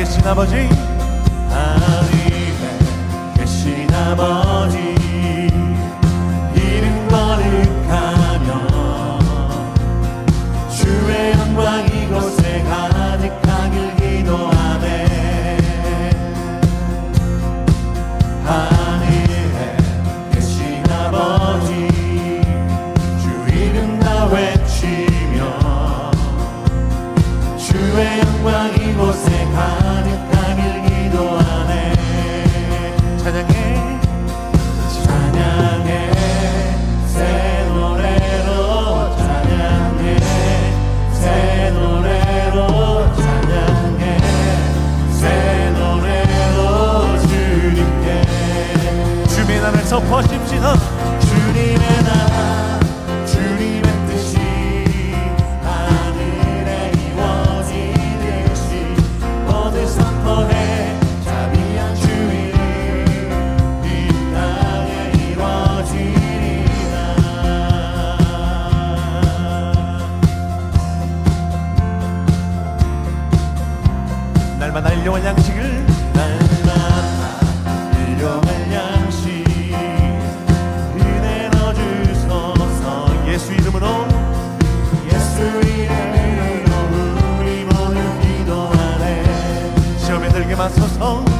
계신 아버지. 하늘에 계신 아버지. 이름 거룩하며 주의 영광 이곳에 가득하길 기도하네. 하늘에 계신 아버지. 주 이름 나 외치며 주의 영광 이곳에 pushing my soul.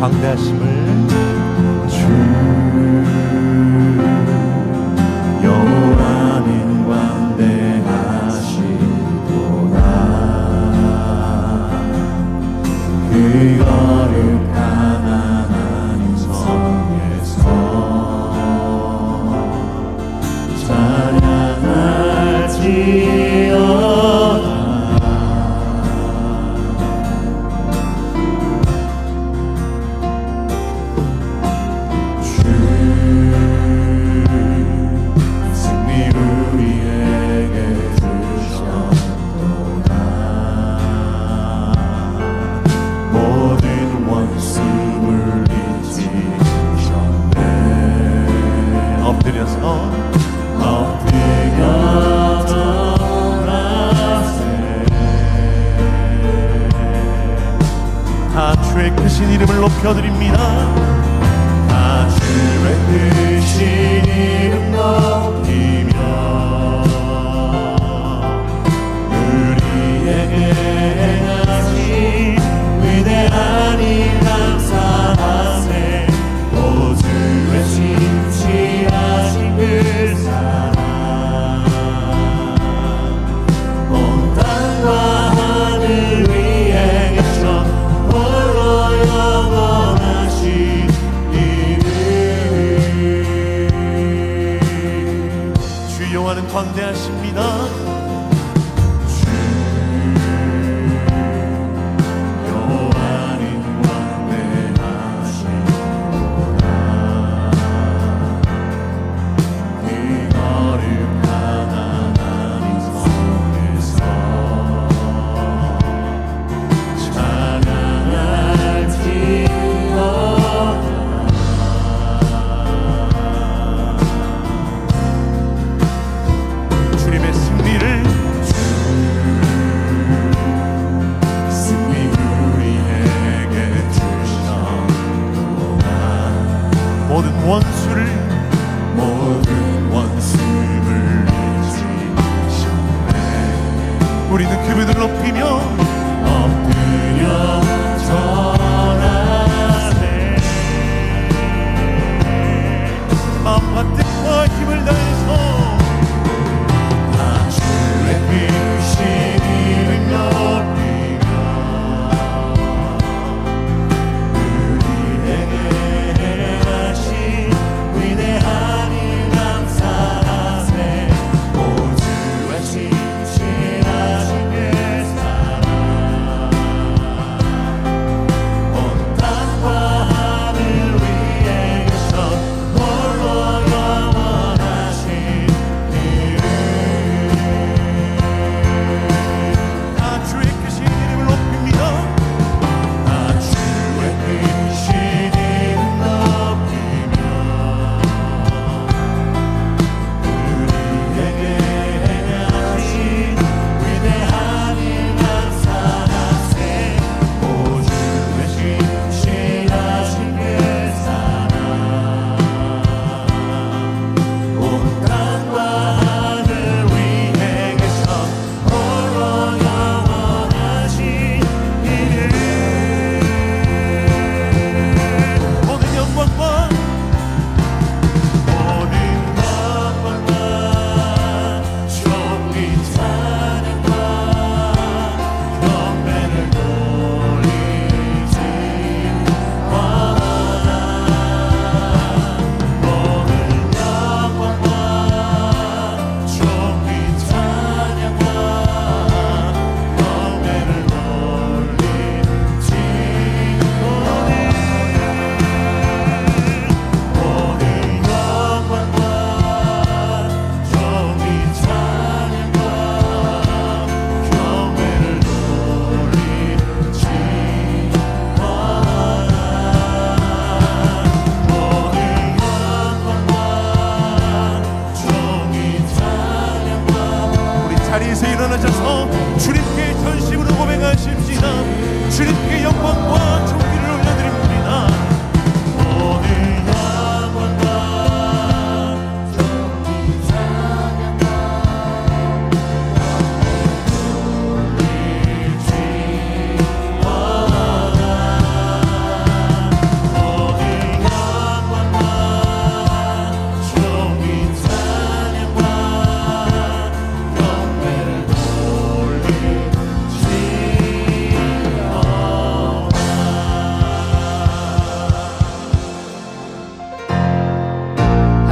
광대하심을 주 영원히 광대하시도다. 그 kalır. 나아가면서 주님께 전심으로 고백하십시다. 주님께 영광과 존귀를 올려드립니다.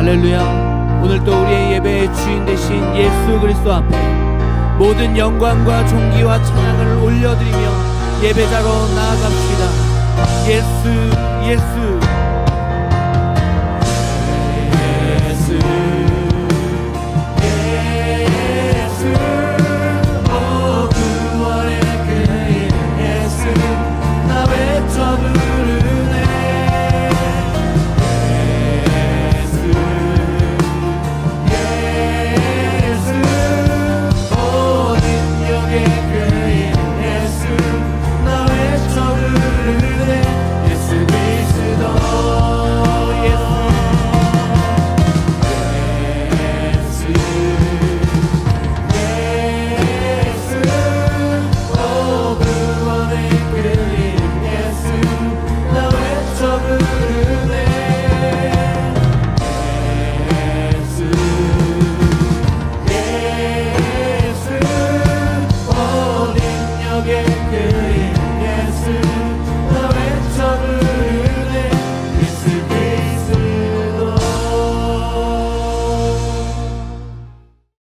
할렐루야. 오늘도 우리의 예배의 주인 되신 예수 그리스도 앞에 모든 영광과 존귀와 찬양을 올려드리며 예배자로 나아갑시다. 예수, 예수,